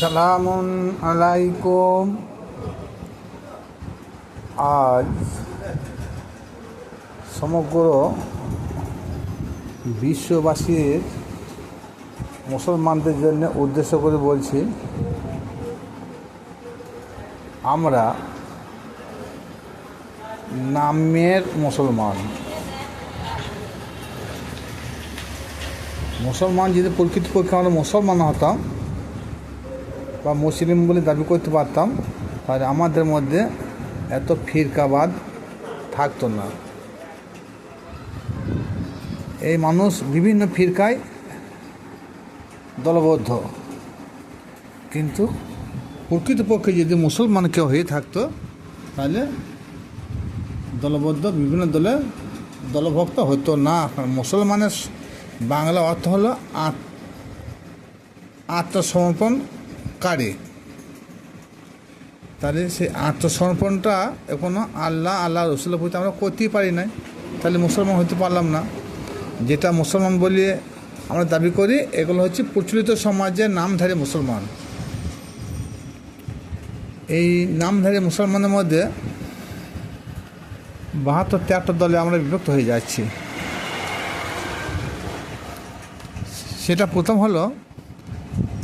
আসসালামুন আলাইকুম। আজ সমগ্র বিশ্ববাসীর মুসলমানদের জন্য উদ্দেশ্য করে বলছি, আমরা নামের মুসলমান। মুসলমান যদি প্রকৃতপক্ষে আমরা মুসলমান হতাম বা মুসলিম বলে দাবি করতে পারতাম, তাহলে আমাদের মধ্যে এত ফিরকাবাদ থাকতো না। এই মানুষ বিভিন্ন ফিরকায় দলবদ্ধ। কিন্তু প্রকৃতপক্ষে যদি মুসলমান কেউ হয়ে থাকতো, তাহলে দলবদ্ধ বিভিন্ন দলে দলভক্ত হতো না। মুসলমানের বাংলা অর্থ হলো আত- আত্মসমর্পণকারী তাহলে সেই আত্মসমর্পণটা এখনও আল্লাহ আল্লাহ রসুলের প্রতি আমরা করতেই পারি নাই। তাহলে মুসলমান হতে পারলাম না। যেটা মুসলমান বলিয়ে আমরা দাবি করি, এগুলো হচ্ছে প্রচলিত সমাজের নামধারী মুসলমান। এই নামধারী মুসলমানের মধ্যে বাহাত্তর তেহাত্তর দলে আমরা বিভক্ত হয়ে যাচ্ছি। সেটা প্রথম হলো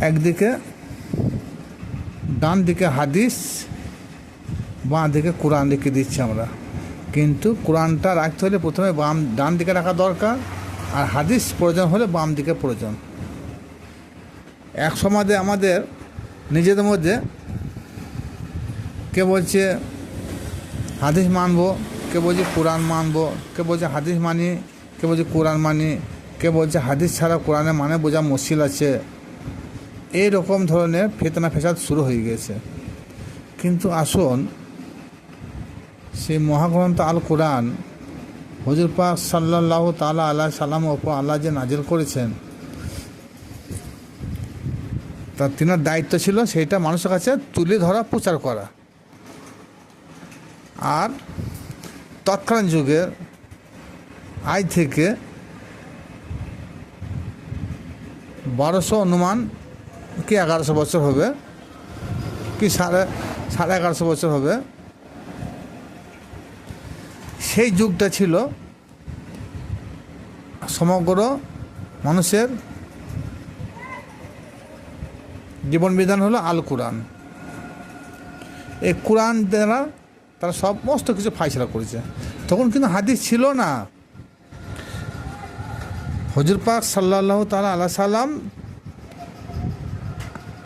একদিকে ডান দিকে হাদিস, বাঁ দিকে কোরআন লিখে দিচ্ছি আমরা। কিন্তু কোরআনটা রাখতে হলে প্রথমে বাম, ডান দিকে রাখা দরকার, আর হাদিস প্রয়োজন হলে বাম দিকে প্রয়োজন। এক সমাজে আমাদের, নিজেদের মধ্যে কে বলছে হাদিস মানবো, কে বলছে কোরআন মানব, কে বলছে হাদিস মানি, কে বলছে কোরআন মানি, কে বলছে হাদিস ছাড়া কোরআনের মানে বোঝা মুশকিল আছে। এই রকম ধরনের ফেতনা ফেসাদ শুরু হয়ে গেছে। কিন্তু আসুন, সেই মহাগ্রন্থ আল কোরআন হজুর পাক সাল্লাহ তালা আল্লাহ সাল্লাম ওপর আল্লাহ যে নাজিল করেছেন তার তিনার দায়িত্ব ছিল সেইটা মানুষের কাছে তুলে ধরা, প্রচার করা। আর তৎকালীন যুগে আজ থেকে বারোশো অনুমান কি এগারোশো বছর হবে? কি সাড়ে সাড়ে এগারোশো বছর হবে? সেই যুগটা ছিল সমগ্র মানুষের জীবন বিধান হলো আল কোরআন। এই কোরআন দ্বারা তারা সমস্ত কিছু ফাইসলা করেছে। তখন কিন্তু হাদিস ছিল না। হজুর পাক সাল্লাহ তালা আল্লাহ সাল্লাম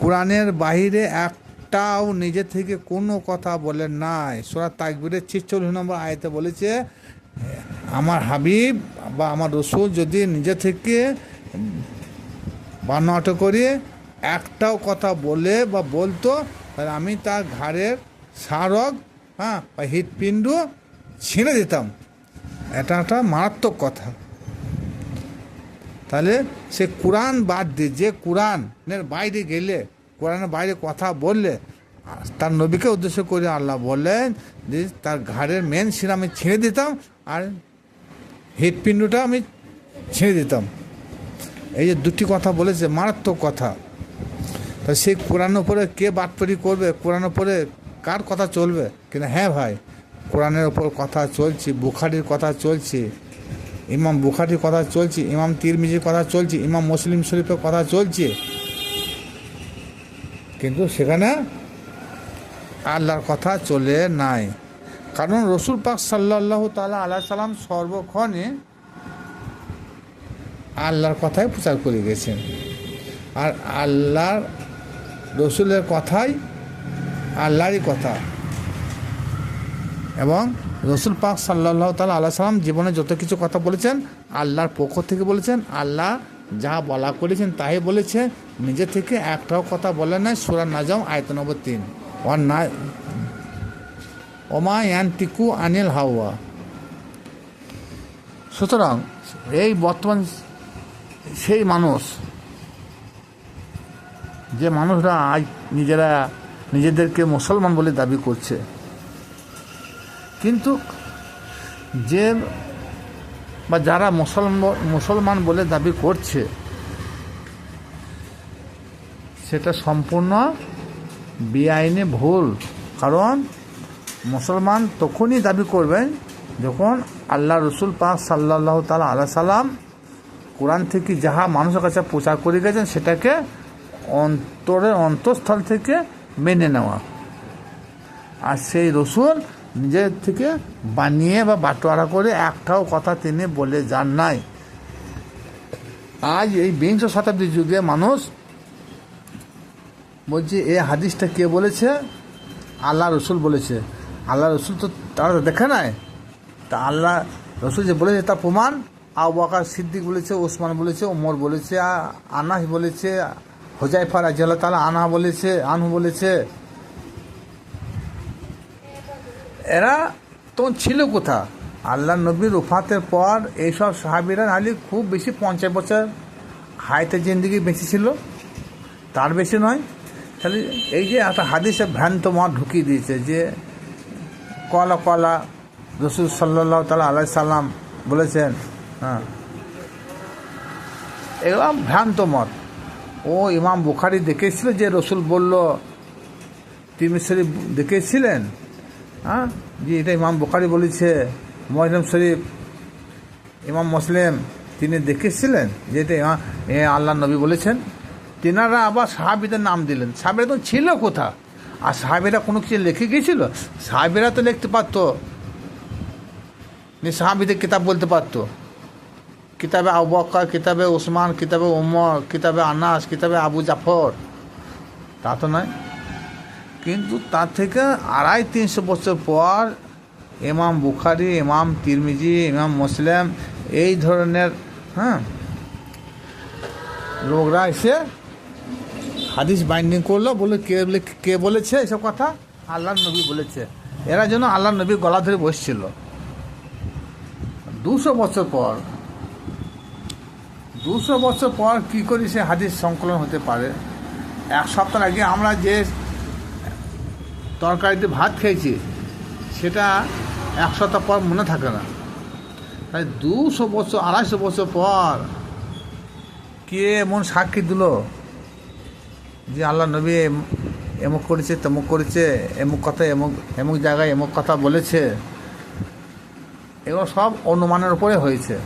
কোরআনের বাহিরে একটাও নিজে থেকে কোনো কথা বলেন নাই। সোরা তাকবিরের ছিচল্লিশ নম্বর আয়তে বলেছে, আমার হাবিব বা আমার রসুল যদি নিজে থেকে বান্নাট করে একটাও কথা বলে বা বলতো, তাহলে আমি তার ঘাড়ের স্মারক হ্যাঁ বা হৃৎপিণ্ড ছিঁড়ে দিতাম। এটা একটা মারাত্মক কথা। তাহলে সে কোরআন বাদ দিয়ে, যে কোরআনের বাইরে গেলে, কোরআনের বাইরে কথা বললে তার নবীকে উদ্দেশ্য করে আল্লাহ বললেন যে, তার ঘাড়ের মেন শিরা আমি ছিঁড়ে দিতাম আর হৃৎপিণ্ডটা আমি ছিঁড়ে দিতাম। এই যে দুটি কথা বলেছে, মারাত্মক কথা। তা সেই কোরআন উপরে কে বাটপরি করবে? কোরআন উপরে কার কথা চলবে? কিন্তু হ্যাঁ ভাই, কোরআনের ওপর কথা চলছে, বুখারির কথা চলছে। ইমাম বুখারির কথা চলছে, ইমাম তিরমিজির কথা চলছে, ইমাম মুসলিম শরীফের কথা চলছে। কিন্তু সেখানে আল্লাহর কথা চলে নাই। কারণ রসুল পাক সাল্লাহ তালা আল্লাহ সাল্লাম সর্বক্ষণে আল্লাহর কথাই প্রচার করে গেছেন। আর আল্লাহর রসুলের কথাই আল্লাহরই কথা। এবং রসুল পাক সাল্লাহ তালা আল্লাহ সাল্লাম জীবনে যত কিছু কথা বলেছেন, আল্লাহর পক্ষ থেকে বলেছেন, আল্লাহ যা বলা করেছেন তাই বলেছে। নিজে থেকে একটাও কথা বলে নাই সুরার নাজম, আয়ত নম্বর তিন। না, ওমা ইয়ান্তিকু আনিল হাওয়া। সুতরাং এই বর্তমান সেই মানুষ, যে মানুষরা আজ নিজেরা নিজেদেরকে মুসলমান বলে দাবি করছে কিন্তু যে বা যারা মুসলমান মুসলমান বলে দাবি করছে, সেটা সম্পূর্ণ বেআইনি ভুল। কারণ মুসলমান তখনই দাবি করবেন যখন আল্লাহ রসুল পাক সাল্লাহ তালা আল্লাহ সাল্লাম কোরআন থেকে যাহা মানুষের কাছে প্রচার করে গেছেন, সেটাকে অন্তরের অন্তঃস্থল থেকে মেনে নেওয়া। আর সেই রসুল নিজের থেকে বানিয়ে বা বাটোয়ারা করে একটাও কথা তিনি বলে যান নাই। আজ এই বিংশ শতাব্দীর যুগে মানুষ বলছে এই হাদিসটা কে বলেছে? আল্লাহ রসুল বলেছে। আল্লাহ রসুল তো তারা দেখে নাই। তা আল্লাহ রসুল যে বলেছে তার প্রমাণ, আবু বকর সিদ্দিক বলেছে, ওসমান বলেছে, ওমর বলেছে আনাস বলেছে, হোজাইফা রাজিয়াল্লাহ তালা আনা বলেছে, আনহু বলেছে। এরা তখন ছিল কোথা? আল্লাহ নবীর উফাতের পর এইসব সাহাবিরা নাহলে খুব বেশি পঞ্চাশ বছর হাইতে জিন্দিগি বেঁচে ছিল। তার বেশি নয়। তাহলে এই যে একটা হাদিসে ভ্রান্ত মত ঢুকিয়ে দিয়েছে যে কলা কলা রসুল সাল্লাহ তালা আলাই সাল্লাম বলেছেন হ্যাঁ। এগুলো ভ্রান্ত মত। ও ইমাম বুখারি দেখেছিল যে রসুল বলল তিমি শরীফ দেখেছিলেন? হ্যাঁ? যে এটা ইমাম বুখারি বলেছে মজরম শরীফ, ইমাম মুসলিম, তিনি দেখেছিলেন যে এটা আল্লাহ নবী বলেছেন, তেনারা আবার সাহাবিদের নাম দিলেন। সাহাবিরা তো ছিল কোথা আর সাহাবিরা কোনো কিছু লিখে গিয়েছিল? সাহাবিরা তো লিখতে পারতো। সাহাবিদের কিতাব বলতে পারতো। কিতাবে আবু বক্কর কিতাবে ওসমান কিতাবে ওমর কিতাবে আনাস, কিতাবে আবু জাফর। তা তো নয়। কিন্তু তার থেকে আড়াই তিনশো বছর পর ইমাম বুখারি, ইমাম তিরমিজি, ইমাম মুসলিম এই ধরনের হ্যাঁ লোকরা এসে হাদিস বাইন্ডিং করল, বলে কে বলে- কে বলেছে এসব কথা? আল্লাহ নবী বলেছে। এরা যেন আল্লাহ নবী গলা ধরে বসছিল। দুশো বছর পর, দুশো বছর পর কি করে সে হাদিস সংকলন হতে পারে? এক সপ্তাহ আগে আমরা যে তরকারিতে ভাত খেয়েছি, সেটা এক সপ্তাহ পর মনে থাকে না। তাই দুশো বছর, আড়াইশো বছর পর কে এমন সাক্ষী দিল যে আল্লাহ নবী এম- এমুক করেছে তেমুক করেছে এমুক কথা এমুক এমুক জায়গায় এমুক কথা বলেছে। এগুলো সব অনুমানের উপরে হয়েছে।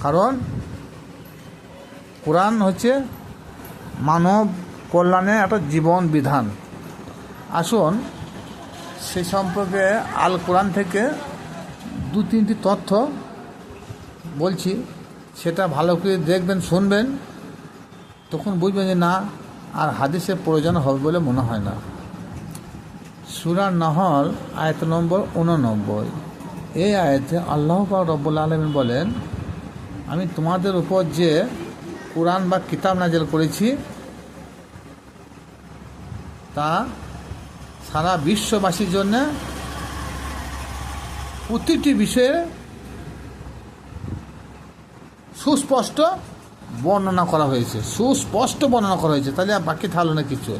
কারণ কোরআন হচ্ছে মানব কল্যাণের একটা জীবন বিধান। আসুন, সে সম্পর্কে আল কোরআন থেকে দু তিনটি তথ্য বলছি, সেটা ভালো করে দেখবেন, শুনবেন, তখন বুঝবেন যে না, আর হাদিসের প্রয়োজন হবে বলে মনে হয় না। সুরার নহল, আয়ত নম্বর উননব্বই। এই আয়তে আল্লাহ রব্বুল আলমিন বলেন, আমি তোমাদের উপর যে কোরআন বা কিতাব নাজেল করেছি, তা সারা বিশ্ববাসীর জন্য প্রতিটি বিষয়ে সুস্পষ্ট বর্ণনা করা হয়েছে। সুস্পষ্ট বর্ণনা করা হয়েছে। তাহলে বাকি থাকল না কিছু।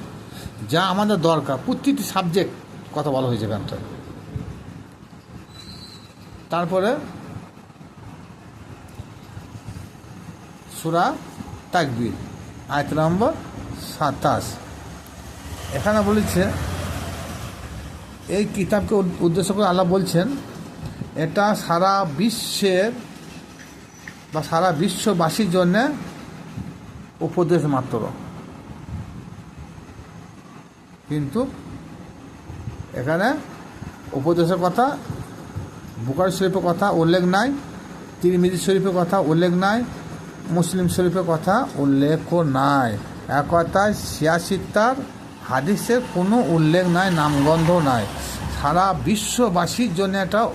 যা আমাদের দরকার। প্রতিটি সাবজেক্ট কথা বলা হয়েছে এখানটায় তারপরে সুরা তাকবির, আয়ত নম্বর সাতাশ। এখানে বলেছে এই কিতাবকে উদ- উদ্দেশ্য করে আল্লাহ বলছেন, এটা সারা বিশ্বের বা সারা বিশ্ববাসীর জন্যে উপদেশ মাত্র। কিন্তু এখানে উপদেশের কথা বুকারি শরীফের কথা উল্লেখ নাই, তিরমিজি শরীফের কথা উল্লেখ নাই, মুসলিম শরীফের কথা উল্লেখও নাই। এক কথায় সিয়াসিত্তার হাদিসের কোনো উল্লেখ নাই, নামগন্ধ নাই। সারা বিশ্ববাসীর জন্য একটা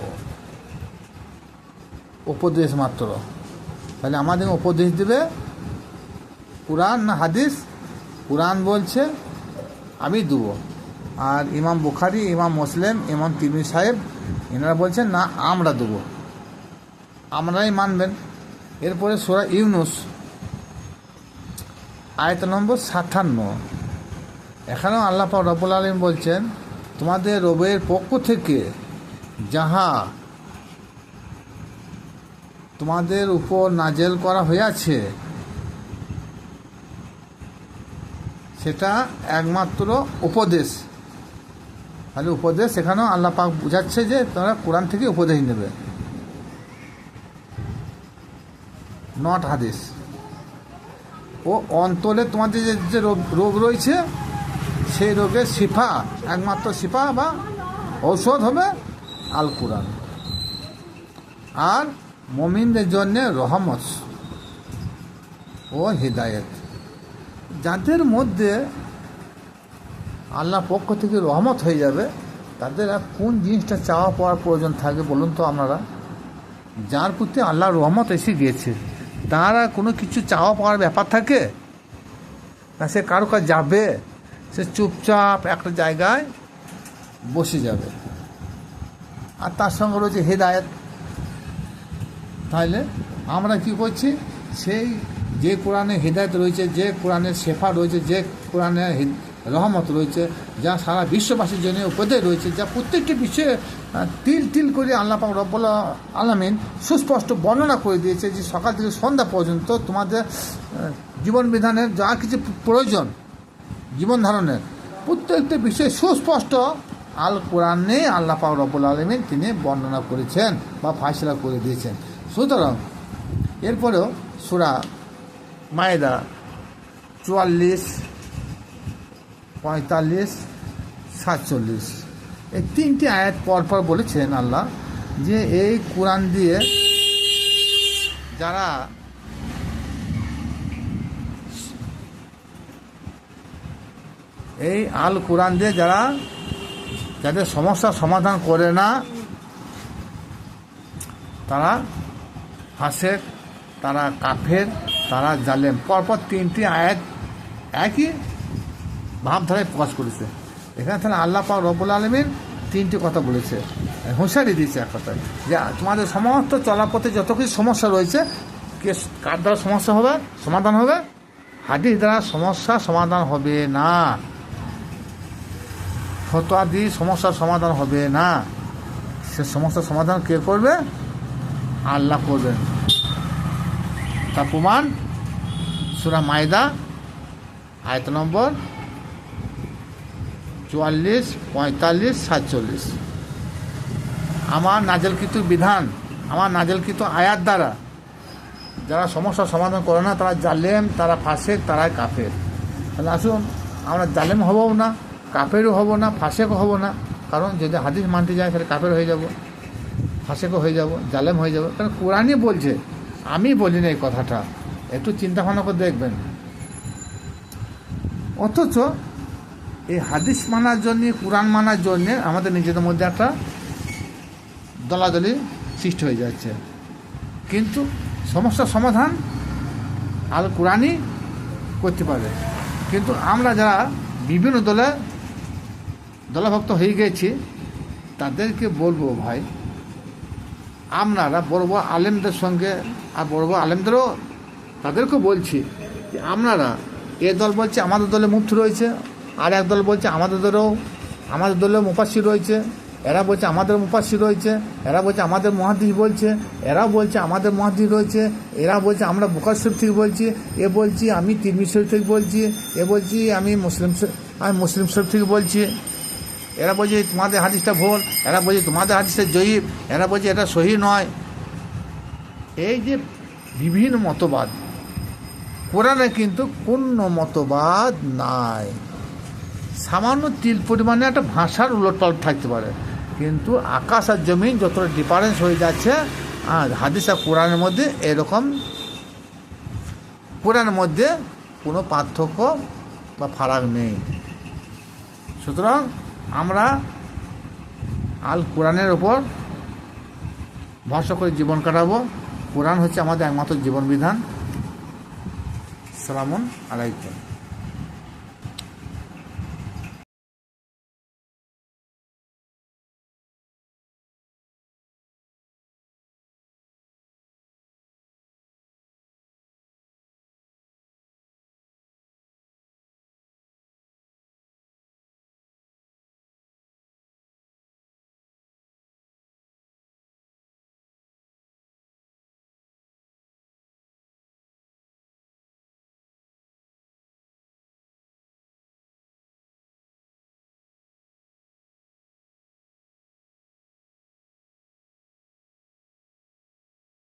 উপদেশ মাত্র। তাহলে আমাদের উপদেশ দেবে, কোরআন না হাদিস? কোরআন বলছে, আমি দেবো। আর ইমাম বুখারি, ইমাম মুসলিম, ইমাম তিমি সাহেব, এনারা বলছেন, না, আমরা দেবো। আমরাই মানবেন। এরপরে সোরা ইউনুস, আয়ত নম্বর সাতান্ন। এখানেও আল্লাহ রব্বুল আলম বলছেন, তোমাদের রবের পক্ষ থেকে যাহা তোমাদের উপর নাজেল করা হয়েছে সেটা একমাত্র উপদেশ। তাহলে উপদেশ সেখানেও আল্লাহ পাক বুঝাচ্ছে যে তোমরা কোরআন থেকে উপদেশ নেবে। নট হাদিস। ও অন্তরে তোমাদের যে রোগ রয়েছে সেই রোগের শিফা একমাত্র শিফা বা ঔষধ হবে আল কোরআন। আর মমিনদের জন্য রহমত ও হৃদায়ত। যাদের মধ্যে আল্লাহ পক্ষ থেকে রহমত হয়ে যাবে, তাদের আর কোন জিনিসটা চাওয়া পাওয়ার প্রয়োজন থাকে বলুন তো আপনারা? যার প্রতি আল্লাহ রহমত এসে গিয়েছে, তার কোনো কিছু চাওয়া পাওয়ার ব্যাপার থাকে? না সে কারও কাছে যাবে? সে চুপচাপ একটা জায়গায় বসে যাবে। আর তার সঙ্গে রয়েছে হেদায়ত। তাহলে আমরা কি করছি? সেই যে কোরআনে হৃদায়ত রয়েছে যে কোরআনের শেফা রয়েছে যে কোরআনে রহমত রয়েছে যা সারা বিশ্ববাসীর জন্য উপদেশ রয়েছে যা প্রত্যেকটি আহ, তিল তিল করে আল্লাহ পাক রব্বুল আলমিন সুস্পষ্ট বর্ণনা করে দিয়েছে যে সকাল থেকে সন্ধ্যা পর্যন্ত তোমাদের জীবন বিধানের যা কিছু প্রয়োজন জীবন ধারণের। প্রত্যেকটা বিষয়ে সুস্পষ্ট আল কোরআনে আল্লাহ পাক রব্বুল আলমিন তিনি বর্ণনা করেছেন বা ফাইসলা করে দিয়েছেন। সুতরাং এরপরেও সুরা মায়দা চুয়াল্লিশ, পঁয়তাল্লিশ, সাতচল্লিশ। এই তিনটি আয়াত পর পর বলেছেন আল্লাহ যে এই কোরআন দিয়ে যারা এই আল কোরআন দিয়ে যারা যাদের সমস্যার সমাধান করে না, তারা ফাঁসেক, তারা কাফের, তারা জালেম। পরপর তিনটি আয়াত একই ভাবধারায় প্রকাশ করেছে। এখানে তাহলে আল্লাহ পাক রব্বুল আলমীর তিনটি কথা বলেছে। হুঁশিয়ারি দিয়েছে এক কথায় যে তোমাদের সমস্ত চলাপথে যত কিছু সমস্যা রয়েছে, কে কার দ্বারা সমস্যা হবে, সমাধান হবে? হাদিস দ্বারা সমস্যা সমাধান হবে না। ফতোয়া দিয়ে সমস্যার সমাধান হবে না। সে সমস্যার সমাধান কে করবে? আল্লাহ করবেন। তার প্রমাণ সুরা মায়দা, আয়ত নম্বর চুয়াল্লিশ, পঁয়তাল্লিশ, সাতচল্লিশ। আমার নাজেলকৃত বিধান, আমার নাজেলকৃত আয়াত দ্বারা যারা সমস্যার সমাধান করে না, তারা জালেম, তারা ফাঁসে তারা কাফের। তাহলে আসুন, আমরা জালেম হবও না। কাফেরও হব না, ফাঁসেকও হব না। কারণ যদি হাদিস মানতে যায়, তাহলে কাপের হয়ে যাব, ফাঁসেকও হয়ে যাব, জালেম হয়ে যাব। কারণ কোরআনই বলছে, আমি বলি না এই কথাটা। একটু চিন্তা ভাবনা করে দেখবেন। অথচ এই হাদিস মানার জন্যে, কোরআন মানার জন্যে আমাদের নিজেদের মধ্যে একটা দলাদলি সৃষ্টি হয়ে যাচ্ছে। কিন্তু সমস্যার সমাধান আল কোরআনই করতে পারে। কিন্তু আমরা যারা বিভিন্ন দলে দলভক্ত হয়ে গেছি। তাদেরকে বলব ভাই, আপনারা বড় বড় আলেমদের সঙ্গে আর বড় বড় আলেমদেরও তাদেরকেও বলছি যে আপনারা এ দল বলছে আমাদের দলে মুফতি রয়েছে, আর এক দল বলছে আমাদের দলেও আমাদের দলেও মুপাসি রয়েছে, এরা বলছে আমাদের মুপাসি রয়েছে, এরা বলছে আমাদের মহাদিস বলছে এরা বলছে আমাদের মহাদিস রয়েছে, এরা বলছে আমরা বুকার শরীফ থেকে বলছি, এ বলছি আমি তিরমি শরীফ থেকে বলছি, এ বলছি আমি মুসলিম আমি মুসলিম শরীফ থেকে বলছি। এরা বলছে তোমাদের হাদিসটা ভুল, এরা বলছে তোমাদের হাদিসটা জয়ীব, এরা বলছে এটা সহি নয়। এই যে বিভিন্ন মতবাদ, কোরআনে কিন্তু কোনো মতবাদ নাই। সামান্য তিল পরিমাণে একটা ভাষার উলটপালট থাকতে পারে, কিন্তু আকাশ আর জমিন যতটা ডিফারেন্স হয়ে যাচ্ছে হাদিস আর কোরআনের মধ্যে এরকম, কোরআনের মধ্যে কোনো পার্থক্য বা ফারাক নেই। সুতরাং আমরা আল কোরআনের ওপর ভরসা করে জীবন কাটাবো। কোরআন হচ্ছে আমাদের একমাত্র জীবন বিধান সালামুন আলাইকুম।